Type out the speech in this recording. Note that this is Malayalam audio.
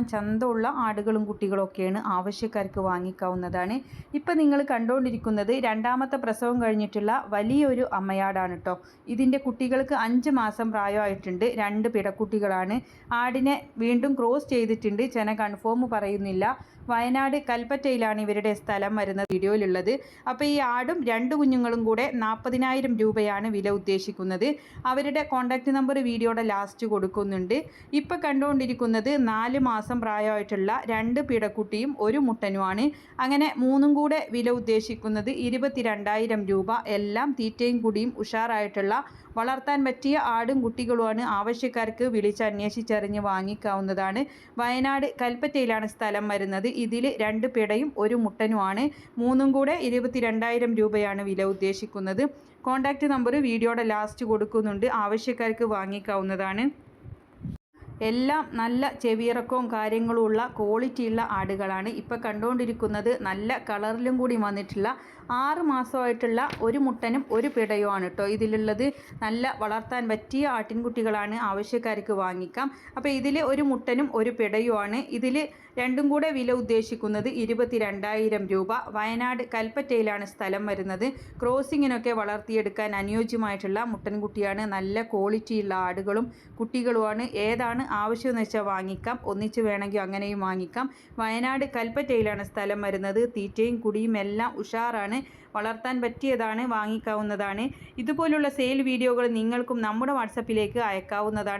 കാണാൻ ചന്തമുള്ള ആടുകളും കുട്ടികളൊക്കെയാണ് ആവശ്യക്കാർക്ക് വാങ്ങിക്കാവുന്നതാണ്. ഇപ്പം നിങ്ങൾ കണ്ടുകൊണ്ടിരിക്കുന്നത് രണ്ടാമത്തെ പ്രസവം കഴിഞ്ഞിട്ടുള്ള വലിയൊരു അമ്മയാടാണ് കേട്ടോ ഇതിന്റെ കുട്ടികൾക്ക് അഞ്ച് മാസം പ്രായമായിട്ടുണ്ട്. രണ്ട് പിടക്കുട്ടികളാണ്. ആടിനെ വീണ്ടും ക്രോസ് ചെയ്തിട്ടുണ്ട്. ചെന കൺഫേം പറയുന്നില്ല. വയനാട് കൽപ്പറ്റയിലാണ് ഇവരുടെ സ്ഥലം വരുന്ന വീഡിയോയിലുള്ളത്. അപ്പോൾ ഈ ആടും രണ്ട് കുഞ്ഞുങ്ങളും കൂടെ നാൽപ്പതിനായിരം രൂപയാണ് വില ഉദ്ദേശിക്കുന്നത്. അവരുടെ കോൺടാക്റ്റ് നമ്പർ വീഡിയോയുടെ ലാസ്റ്റ് കൊടുക്കുന്നുണ്ട്. ഇപ്പോൾ കണ്ടുകൊണ്ടിരിക്കുന്നത് നാല് മാസം പ്രായമായിട്ടുള്ള രണ്ട് പിടക്കുട്ടിയും ഒരു മുട്ടനുമാണ്. അങ്ങനെ മൂന്നും കൂടെ വില ഉദ്ദേശിക്കുന്നത് ഇരുപത്തിരണ്ടായിരം രൂപ. എല്ലാം തീറ്റയും കുടിയും ഉഷാറായിട്ടുള്ള വളർത്താൻ പറ്റിയ ആടും കുട്ടികളുമാണ് ആവശ്യക്കാർക്ക് വിളിച്ച് അന്വേഷിച്ചറിഞ്ഞ് വാങ്ങിക്കാവുന്നതാണ്. വയനാട് കൽപ്പറ്റയിലാണ് സ്ഥലം വരുന്നത്. ഇതിൽ രണ്ട് പിടയും ഒരു മുട്ടനുമാണ്. മൂന്നും കൂടെ ഇരുപത്തിരണ്ടായിരം രൂപയാണ് വില ഉദ്ദേശിക്കുന്നത്. കോൺടാക്റ്റ് നമ്പർ വീഡിയോയുടെ ലാസ്റ്റ് കൊടുക്കുന്നുണ്ട്. ആവശ്യക്കാർക്ക് വാങ്ങിക്കാവുന്നതാണ്. എല്ലാം നല്ല ചെവിയിറക്കവും കാര്യങ്ങളും ഉള്ള ക്വാളിറ്റിയുള്ള ആടുകളാണ്. ഇപ്പോൾ കണ്ടുകൊണ്ടിരിക്കുന്നത് നല്ല കളറിലും കൂടി വന്നിട്ടുള്ള ആറ് മാസമായിട്ടുള്ള ഒരു മുട്ടനും ഒരു പിടയുമാണ് കേട്ടോ ഇതിലുള്ളത്. നല്ല വളർത്താൻ പറ്റിയ ആട്ടിൻകുട്ടികളാണ് ആവശ്യക്കാർക്ക് വാങ്ങിക്കാം. അപ്പോൾ ഇതിൽ ഒരു മുട്ടനും ഒരു പിടയുമാണ്. ഇതിൽ രണ്ടും കൂടെ വില ഉദ്ദേശിക്കുന്നത് ഇരുപത്തി രണ്ടായിരം രൂപ. വയനാട് കൽപ്പറ്റയിലാണ് സ്ഥലം വരുന്നത്. ക്രോസിങ്ങിനൊക്കെ വളർത്തിയെടുക്കാൻ അനുയോജ്യമായിട്ടുള്ള മുട്ടൻകുട്ടിയാണ്. നല്ല ക്വാളിറ്റിയുള്ള ആടുകളും കുട്ടികളുമാണ്. ഏതാണ് ആവശ്യമെന്ന് വെച്ചാൽ വാങ്ങിക്കാം. ഒന്നിച്ച് വേണമെങ്കിൽ അങ്ങനെയും വാങ്ങിക്കാം. വയനാട് കൽപ്പറ്റയിലാണ് സ്ഥലം വരുന്നത്. തീറ്റയും കുടിയും എല്ലാം ഉഷാറാണ്. വളർത്താൻ പറ്റിയതാണ് വാങ്ങിക്കാവുന്നതാണ്. ഇതുപോലുള്ള സെയിൽ വീഡിയോകൾ നിങ്ങൾക്കും നമ്മുടെ വാട്സപ്പിലേക്ക് അയക്കാവുന്നതാണ്.